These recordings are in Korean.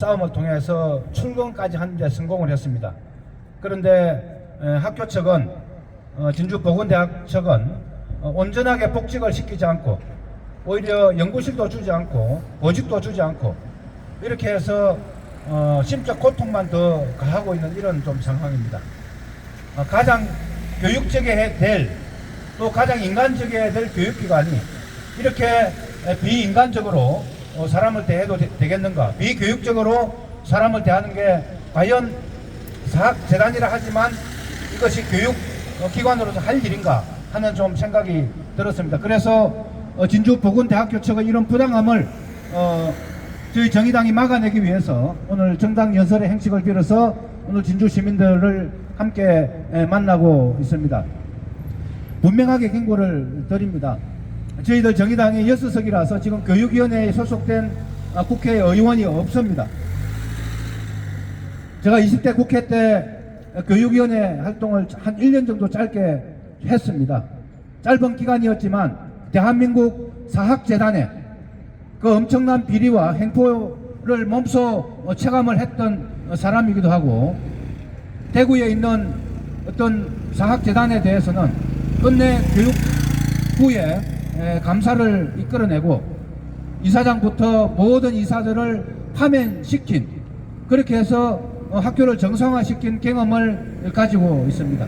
싸움을 통해서 출근까지 하는데 성공을 했습니다. 그런데 에, 학교 측은 어, 진주 보건대학 측은 어, 온전하게 복직을 시키지 않고 오히려 연구실도 주지 않고 보직도 주지 않고 이렇게 해서 어, 심적 고통만 더 가하고 있는 이런 좀 상황입니다. 어, 가장 교육적이어야 될, 또 가장 인간적이어야 될 교육기관이 이렇게 에, 비인간적으로 어, 사람을 대해도 되, 겠는가 비교육적으로 사람을 대하는 게 과연 사학재단이라 하지만 이것이 교육 어, 기관으로서 할 일인가 하는 좀 생각이 들었습니다. 그래서 어, 진주 보건대학교 측은 이런 부당함을 어, 저희 정의당이 막아내기 위해서 오늘 정당 연설의 행식을 빌어서 오늘 진주 시민들을 함께 에, 만나고 있습니다. 분명하게 경고를 드립니다. 저희들 정의당이 여섯 석이라서 지금 교육위원회에 소속된 아, 국회의원이 없습니다. 제가 20대 국회 때 교육위원회 활동을 한 1년 정도 짧게 했습니다. 짧은 기간이었지만 대한민국 사학재단에 그 엄청난 비리와 행포를 몸소 어, 체감을 했던 어, 사람이기도 하고 대구에 있는 어떤 사학재단에 대해서는 끝내 교육부에 에, 감사를 이끌어내고 이사장부터 모든 이사들을 파면시킨 그렇게 해서 어, 학교를 정상화시킨 경험을 가지고 있습니다.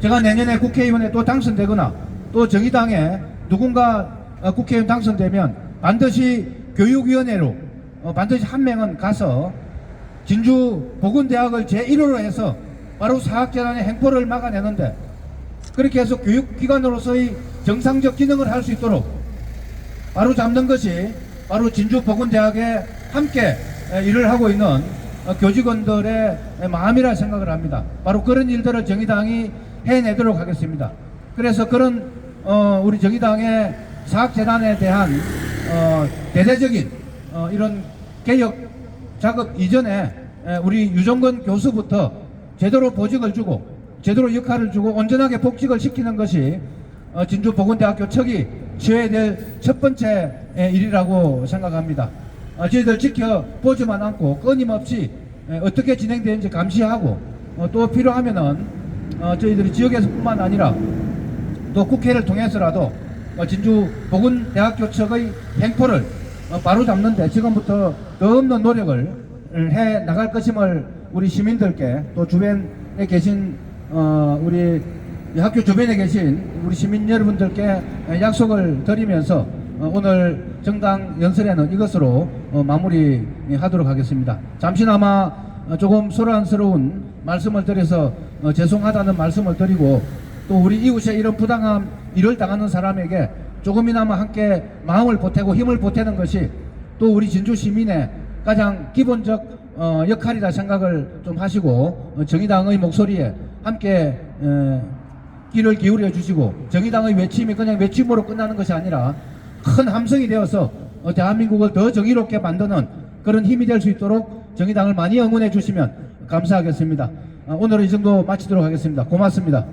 제가 내년에 국회의원에 또 당선되거나 또 정의당에 누군가 어, 국회의원 당선되면 반드시 교육위원회로 어, 반드시 한 명은 가서 진주 보건대학을 제1호로 해서 바로 사학재단의 행포를 막아내는데 그렇게 해서 교육기관으로서의 정상적 기능을 할 수 있도록 바로 잡는 것이 바로 진주 보건대학에 함께 에, 일을 하고 있는 어, 교직원들의 에, 마음이라 생각을 합니다. 바로 그런 일들을 정의당이 해내도록 하겠습니다. 그래서 그런 어, 우리 정의당의 사학재단에 대한 어, 대대적인 어, 이런 개혁 작업 이전에 에, 우리 유정근 교수부터 제대로 보직을 주고 제대로 역할을 주고 온전하게 복직을 시키는 것이 어, 진주 보건대학교 측이 지어야 될 첫 번째 에, 일이라고 생각합니다. 어, 저희들 지켜보지만 않고 끊임없이 에, 어떻게 진행되는지 감시하고 어, 또 필요하면은 어, 저희들이 지역에서뿐만 아니라 또 국회를 통해서라도 어, 진주 보건대학교 측의 행포를 어, 바로잡는데 지금부터 더 없는 노력을 해 나갈 것임을 우리 시민들께 또 주변에 계신 어, 우리 이 학교 주변에 계신 우리 시민 여러분들께 약속을 드리면서 어, 오늘 정당 연설에는 이것으로 어, 마무리하도록 하겠습니다. 잠시나마 어, 조금 소란스러운 말씀을 드려서 어, 죄송하다는 말씀을 드리고 또 우리 이웃에 이런 부당함 일을 당하는 사람에게 조금이나마 함께 마음을 보태고 힘을 보태는 것이 또 우리 진주 시민의 가장 기본적 어, 역할이라 생각을 좀 하시고 어, 정의당의 목소리에 함께 에, 귀를 기울여 주시고 정의당의 외침이 그냥 외침으로 끝나는 것이 아니라 큰 함성이 되어서 어, 대한민국을 더 정의롭게 만드는 그런 힘이 될 수 있도록 정의당을 많이 응원해 주시면 감사하겠습니다. 어, 오늘은 이 정도 마치도록 하겠습니다. 고맙습니다.